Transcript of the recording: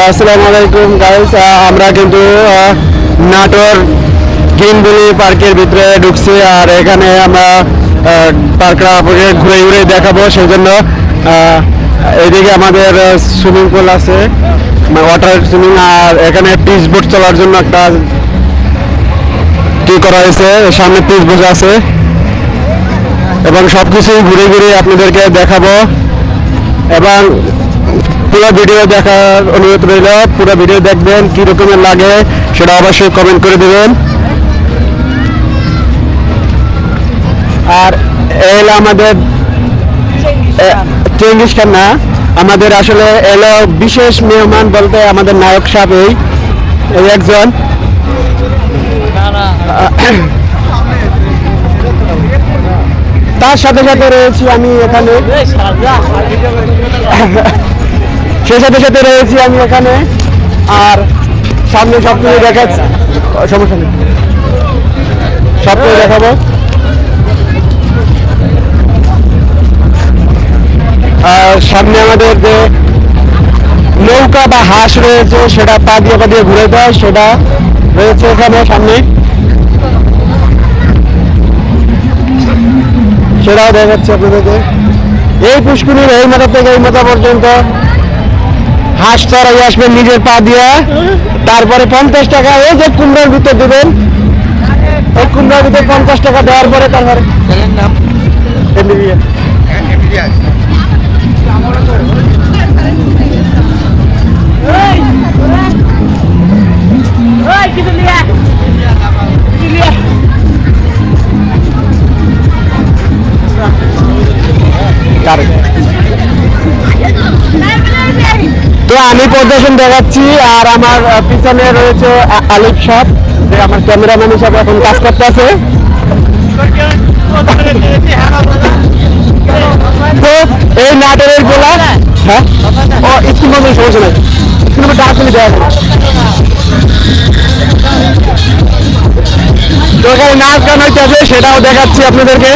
আসসালামু আলাইকুম গাইস আমরা কিন্তু নাটোর গেমবুলি পার্কের ভিতরে ঢুকছি আর এখানে আমরা পার্কটা আপনাকে ঘুরে ঘুরে দেখাবো সেই জন্য এদিকে আমাদের সুইমিং পুল আছে ওয়াটার সুইমিং আর এখানে পিচ বোট চলার জন্য একটা কি করা হয়েছে, সামনে পিচ বোট আছে। এবং সব কিছুই ঘুরে ঘুরে আপনাদেরকে দেখাবো। এবং পুরো ভিডিও দেখার অনুরোধ রইল। পুরো ভিডিও দেখবেন, কি রকমের লাগে সেটা অবশ্যই কমেন্ট করে দেবেন। আর এই হলো আমাদের চেঙ্গিস খান না, আমাদের আসলে এলো বিশেষ মেহমান বলতে আমাদের নায়ক সাহেব এই একজন। তার সাথে সাথে রয়েছি আমি এখানে। সেই সাথে সাথে রয়েছি আমি এখানে। আর সামনে সব কিছু দেখাচ্ছি সমস্যা নেই। সব কিছু দেখাবো। আর সামনে আমাদের যে নৌকা বা হাঁস রয়েছে, সেটা পা দিয়ে পা দিয়ে ঘুরে দেয় সেটা রয়েছে এখানে সামনে। সেটাও দেখাচ্ছি আপনাদেরকে। এই পুষ্কুনির এই মাথা থেকে এই মাথা পর্যন্ত হাঁস চড়াই আসবেন নিজের পা দিয়ে তারপরে পঞ্চাশ টাকা ওই যে কুমড়ার ভিতর দেবেন, এই কুমড়ার ভিতর পঞ্চাশ টাকা দেওয়ার পরে তারপরে এমবিবিএস। কারেক্ট। তো আমি প্রদর্শন দেখাচ্ছি আর আমার পিছনে রয়েছে আলিফ সাহ যে আমার ক্যামেরাম্যান হিসাবে এখন কাজ করতে আছে তো এই নাটোরের গোলা হ্যাঁ? ও স্কুল নম্বর সমস্যা নেই। তো এখানে নাচ গান হইতেছে, সেটাও দেখাচ্ছি আপনাদেরকে।